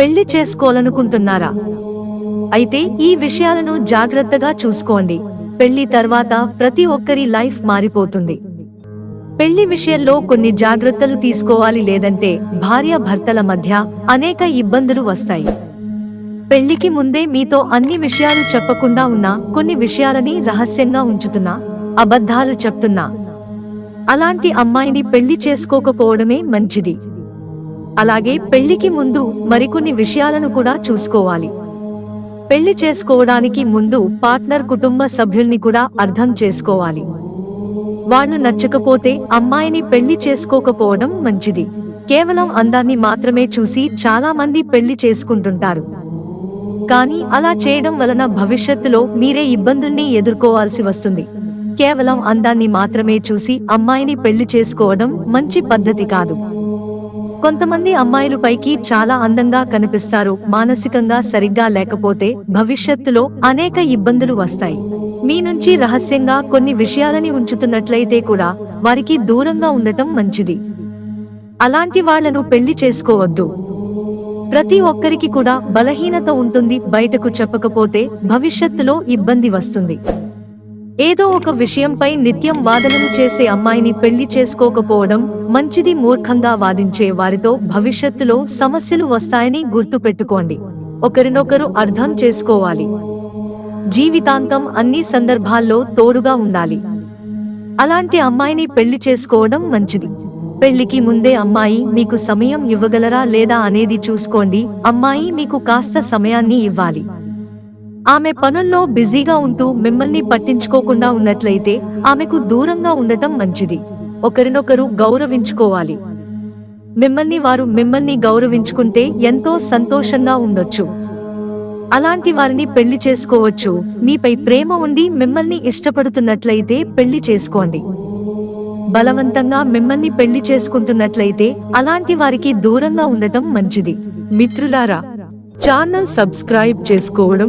పెళ్ళి చేసుకోవాలనుకుంటున్నారా? అయితే ఈ విషయాలను జాగ్రత్తగా చూసుకోండి. పెళ్ళి తర్వాత ప్రతి ఒక్కరి లైఫ్ మారిపోతుంది. పెళ్ళి విషయంలో కొన్ని జాగ్రత్తలు తీసుకోవాలి లేదంటే భార్య భర్తల మధ్య అనేక ఇబ్బందులు వస్తాయి. పెళ్ళికి ముందే మీతో అన్ని విషయాలు చెప్పకుండా ఉన్నా కొన్ని విషయాలని రహస్యంగా ఉంచుతున్నా అబద్ధాలు చెప్తున్నా. అలాంటి అమ్మాయిని పెళ్ళి చేసుకోకపోవడమే మంచిది. అలాగే పెళ్ళికి ముందు మరికొన్ని విషయాలను కూడా చూసుకోవాలి. పెళ్ళి చేసుకోవడానికి ముందు పార్ట్నర్ కుటుంబ సభ్యుల్ని కూడా అర్థం చేసుకోవాలి. వాళ్ళు నచ్చకపోతే అమ్మాయిని పెళ్ళి చేసుకోకపోవడం మంచిది. కేవలం అందాన్ని మాత్రమే చూసి చాలా మంది పెళ్ళి చేసుకుంటుంటారు. కానీ అలా చేయడం వలన భవిష్యత్తులో మీరే ఇబ్బందుల్ని ఎదుర్కోవాల్సి వస్తుంది. కేవలం అందాన్ని మాత్రమే చూసి అమ్మాయిని పెళ్ళి చేసుకోవడం మంచి పద్ధతి కాదు. కొంతమంది అమ్మాయిలు పైకి చాలా అందంగా కనిపిస్తారు మానసికంగా సరిగ్గా లేకపోతే భవిష్యత్తులో అనేక ఇబ్బందులు వస్తాయి. మీ నుంచి రహస్యంగా కొన్ని విషయాలని ఉంచుతున్నట్లయితే కూడా వారికి దూరంగా ఉండటం మంచిది. అలాంటి వాళ్ళను పెళ్ళి చేసుకోవద్దు. ప్రతి ఒక్కరికి కూడా బలహీనత ఉంటుంది బయటకు చెప్పకపోతే భవిష్యత్తులో ఇబ్బంది వస్తుంది. ఏదో ఒక విషయంపై నిత్యం వాదనలు చేసే అమ్మాయిని పెళ్ళి చేసుకోకపోవడం మంచిది మూర్ఖంగా వాదించే వారితో భవిష్యత్తులో సమస్యలు వస్తాయని గుర్తుపెట్టుకోండి. ఒకరినొకరు అర్థం చేసుకోవాలి. జీవితాంతం అన్ని సందర్భాల్లో తోడుగా ఉండాలి. అలాంటి అమ్మాయిని పెళ్ళి చేసుకోవడం మంచిది. పెళ్ళికి ముందే అమ్మాయి మీకు సమయం ఇవ్వగలరా లేదా అనేది చూసుకోండి. అమ్మాయి మీకు కాస్త సమయాన్ని ఇవ్వాలి. ఆమె పనుల్లో బిజీగా ఉంటూ మిమ్మల్ని పట్టించుకోకుండా ఉన్నట్లయితే ఆమెకు దూరంగా ఉండటం మంచిది. ఒకరినొకరు గౌరవించుకోవాలి. మిమ్మల్ని వారు మిమ్మల్ని గౌరవించుకుంటే ఎంతో సంతోషంగా ఉండొచ్చు. అలాంటి వారిని పెళ్ళి చేసుకోవచ్చు. మీపై ప్రేమ ఉండి మిమ్మల్ని ఇష్టపడుతున్నట్లయితే పెళ్ళి చేసుకోండి. బలవంతంగా మిమ్మల్ని పెళ్ళి చేసుకుంటున్నట్లయితే అలాంటి వారికి దూరంగా ఉండటం మంచిది. మిత్రులారా ఛానల్ సబ్స్క్రైబ్ చేసుకోవడం